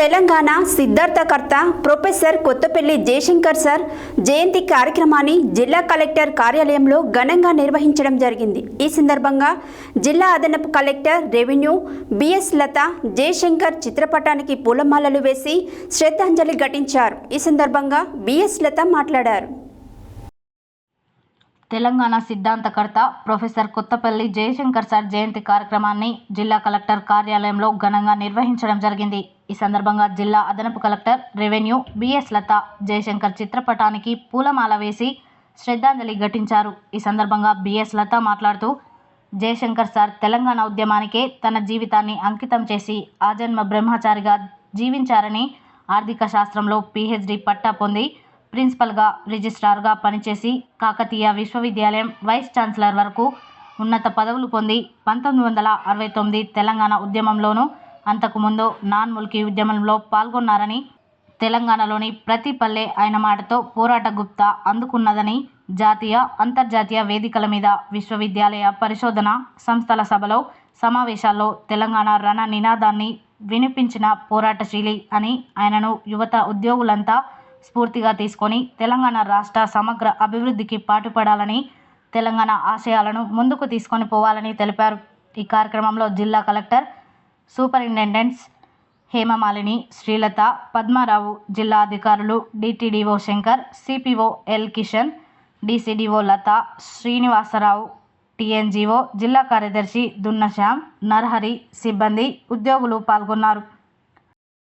తెలంగాణ సిద్ధార్థకర్త professor Kothapalli Jayashankar sir జయంతి కార్యక్రమాన్ని జిల్లా కలెక్టర్ కార్యాలయంలో ఘనంగా నిర్వహించడం జరిగింది. ఈ సందర్భంగా జిల్లా అదనపు collector revenue BS Latha Jayashankar చిత్రపటానికి పూలమాలలు వేసి శ్రద్ధాంజలి ఘటించారు. ఈ సందర్భంగా బిఎస్ లత మాట్లాడారు. తెలంగాణ సిద్ధాంతకర్త ప్రొఫెసర్ కొత్తపల్లి జయశంకర్ సార్ జయంతి కార్యక్రమాన్ని జిల్లా కలెక్టర్ కార్యాలయంలో ఘనంగా నిర్వహించడం జరిగింది. ఈ సందర్భంగా జిల్లా అదనపు collector revenue BS Latha Jayashankar చిత్రపటానికి పూలమాల వేసి శ్రద్ధాంజలి ఘటించారు. ఈ సందర్భంగా బిఎస్ లత మాట్లాడుతూ జయశంకర్ సార్ తెలంగాణ ఉద్యమానికే తన జీవితాన్ని అంకితం చేసి ఆజన్మ బ్రహ్మచారిగా జీవించారని ఆర్థిక శాస్త్రంలో పిహెచ్డి పట్టా పొంది ప్రిన్సిపల్గా రిజిస్ట్రార్గా పనిచేసి కాకతీయ విశ్వవిద్యాలయం వైస్ ఛాన్సలర్ వరకు ఉన్నత పదవులు పొంది పంతొమ్మిది వందల అరవై తొమ్మిది తెలంగాణ ఉద్యమంలోనూ అంతకుముందు నాన్ ముల్కీ ఉద్యమంలో పాల్గొన్నారని తెలంగాణలోని ప్రతి పల్లె ఆయన మాటతో పోరాట గుప్తా అందుకున్నదని జాతీయ అంతర్జాతీయ వేదికల మీద విశ్వవిద్యాలయ పరిశోధన సంస్థల సభలో సమావేశాల్లో తెలంగాణ రణ నినాదాన్ని వినిపించిన పోరాటశీలి అని ఆయనను యువత ఉద్యోగులంతా స్ఫూర్తిగా తీసుకొని తెలంగాణ రాష్ట్ర సమగ్ర అభివృద్ధికి పాటుపడాలని తెలంగాణ ఆశయాలను ముందుకు తీసుకొని పోవాలని తెలిపారు. ఈ కార్యక్రమంలో జిల్లా కలెక్టర్ సూపరింటెండెంట్స్ హేమమాలిని శ్రీలత పద్మారావు జిల్లా అధికారులు DTDO Shankar CPO L Kishan DCDO Latha Srinivasarao TNGO జిల్లా కార్యదర్శి దున్నశ్యామ్ నర్హరి సిబ్బంది ఉద్యోగులు పాల్గొన్నారు.